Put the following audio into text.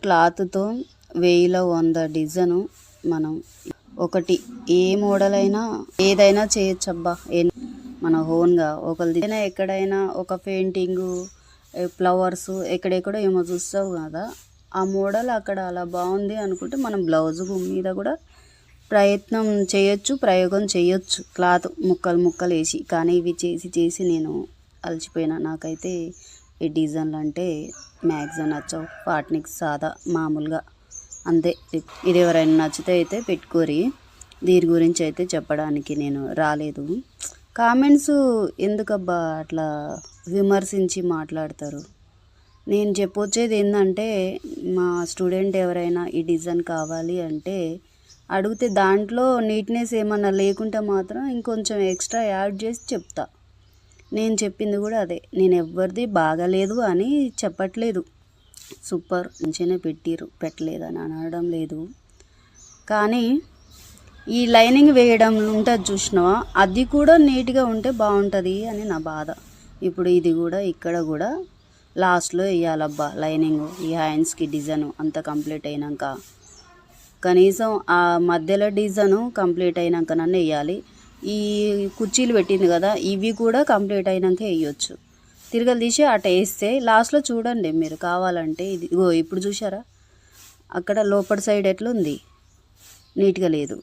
క్లాత్తో వెయ్యిలో వంద డిజైన్ మనం ఒకటి ఏ మోడల్ అయినా ఏదైనా చేయొచ్చు అబ్బా ఏ- మన ఓన్గా ఒకరిదైనా ఎక్కడైనా ఒక పెయింటింగ్ ఫ్లవర్స్ ఎక్కడెక్కడో ఏమో చూస్తావు కదా. ఆ మోడల్ అక్కడ అలా బాగుంది అనుకుంటే మనం బ్లౌజ్ మీద కూడా ప్రయత్నం చేయొచ్చు ప్రయోగం చేయొచ్చు. క్లాత్ ముక్కలు ముక్కలు వేసి కానీ ఇవి చేసి చేసి నేను అలసిపోయినా. నాకైతే ఈ డిజైన్లు అంటే మ్యాక్సిమం నచ్చవు. వాటికి సాదా మామూలుగా అంతే. ఇది ఎవరైనా నచ్చితే అయితే పెట్టుకోరి. దీని గురించి అయితే చెప్పడానికి నేను రాలేదు. కామెంట్స్ ఎందుకబ్బా అట్లా విమర్శించి మాట్లాడతారు? నేను చెప్పొచ్చేది ఏంటంటే మా స్టూడెంట్ ఎవరైనా ఈ డిజైన్ కావాలి అంటే అడిగితే దాంట్లో నీట్నెస్ ఏమన్నా లేకుంటే మాత్రం ఇంకొంచెం ఎక్స్ట్రా యాడ్ చేసి చెప్తా. నేను చెప్పింది కూడా అదే. నేను ఎవరిది బాగాలేదు అని చెప్పట్లేదు. సూపర్ మంచిగానే పెట్టిరు పెట్టలేదు అని అనడం లేదు. కానీ ఈ లైనింగ్ వేయడం ఉంటుంది చూసినావా? అది కూడా నీట్గా ఉంటే బాగుంటుంది అని నా బాధ. ఇప్పుడు ఇది కూడా ఇక్కడ కూడా లాస్ట్లో వేయాలబ్బా లైనింగ్ ఈ హ్యాండ్స్కి డిజైన్ అంత కంప్లీట్ అయినాక. కనీసం ఆ మధ్యలో డిజైన్ కంప్లీట్ అయినాక నన్ను వేయాలి. ఈ కుర్చీలు పెట్టింది కదా ఇవి కూడా కంప్లీట్ అయినాక వేయొచ్చు. తిరగలు తీసి అట వేస్తే లాస్ట్లో చూడండి మీరు కావాలంటే ఇది. ఇప్పుడు చూసారా అక్కడ లోపల సైడ్ ఎట్లుంది? నీట్గా లేదు.